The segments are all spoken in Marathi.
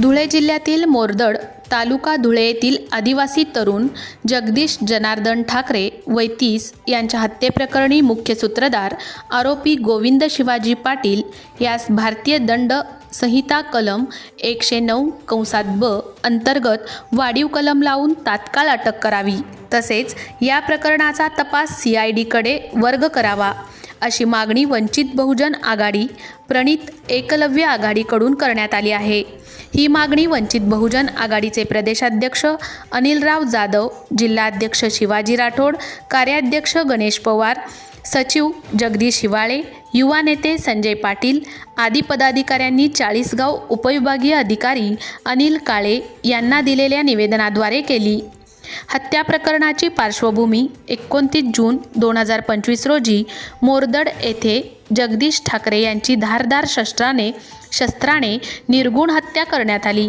धुळे जिल्ह्यातील मोरदड तालुका धुळे येथील आदिवासी तरुण जगदीश जनार्दन ठाकरे वय तीस यांच्या हत्येप्रकरणी मुख्य सूत्रधार आरोपी गोविंद शिवाजी पाटील यास भारतीय दंड संहिता कलम एकशे नऊ कंसात ब अंतर्गत वाढीव कलम लावून तात्काळ अटक करावी. तसेच या प्रकरणाचा तपास सी आय डीकडे वर्ग करावा. अशी मागणी वंचित बहुजन आघाडी प्रणित एकलव्य आघाडीकडून करण्यात आली आहे. ही मागणी वंचित बहुजन आघाडीचे प्रदेशाध्यक्ष अनिलराव जाधव जिल्हाध्यक्ष शिवाजी राठोड कार्याध्यक्ष गणेश पवार सचिव जगदीश हिवाळे युवा नेते संजय पाटील आदी पदाधिकाऱ्यांनी चाळीसगाव उपविभागीय अधिकारी अनिल काळे यांना दिलेल्या निवेदनाद्वारे केली. हत्या प्रकरणाची पार्श्वभूमी एकोणतीस जून दोन हजार पंचवीस रोजी मोरदड येथे जगदीश ठाकरे यांची धारदार शस्त्राने शस्त्राने निर्गुण हत्या करण्यात आली.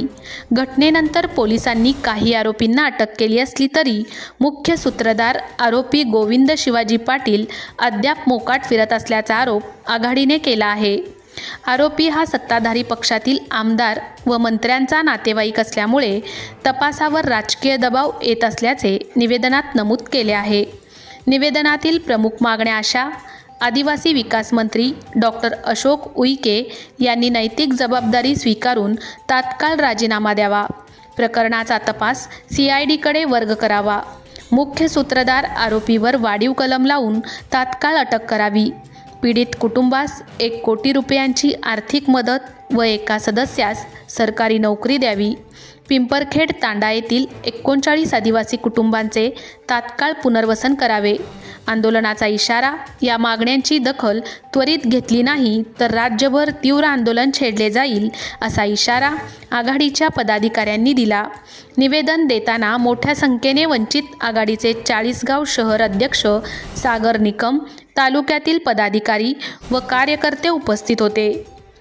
घटनेनंतर पोलिसांनी काही आरोपींना अटक केली असली तरी मुख्य सूत्रधार आरोपी गोविंद शिवाजी पाटील अद्याप मोकाट फिरत असल्याचा आरोप आघाडीने केला आहे. आरोपी हा सत्ताधारी पक्षातील आमदार व मंत्र्यांचा नातेवाईक असल्यामुळे तपासावर राजकीय दबाव येत असल्याचे निवेदनात नमूद केले आहे. निवेदनातील प्रमुख मागण्या अशा आदिवासी विकास मंत्री डॉक्टर अशोक उईके यांनी नैतिक जबाबदारी स्वीकारून तात्काळ राजीनामा द्यावा. प्रकरणाचा तपास सी आय डीकडे वर्ग करावा. मुख्य सूत्रधार आरोपीवर वाढीव कलम लावून तात्काळ अटक करावी. पीडित कुटुंबास एक कोटी रुपयांची आर्थिक मदत व एका सदस्यास सरकारी नोकरी द्यावी. पिंपरखेड तांडा येथील एकोणचाळीस आदिवासी कुटुंबांचे तात्काळ पुनर्वसन करावे. आंदोलनाचा इशारा या मागण्यांची दखल त्वरित घेतली नाही तर राज्यभर तीव्र आंदोलन छेडले जाईल असा इशारा आघाडीच्या पदाधिकाऱ्यांनी दिला. निवेदन देताना मोठ्या संख्येने वंचित आघाडीचे चाळीसगाव शहर अध्यक्ष सागर निकम तालुक्यातील पदाधिकारी व कार्यकर्ते उपस्थित होते.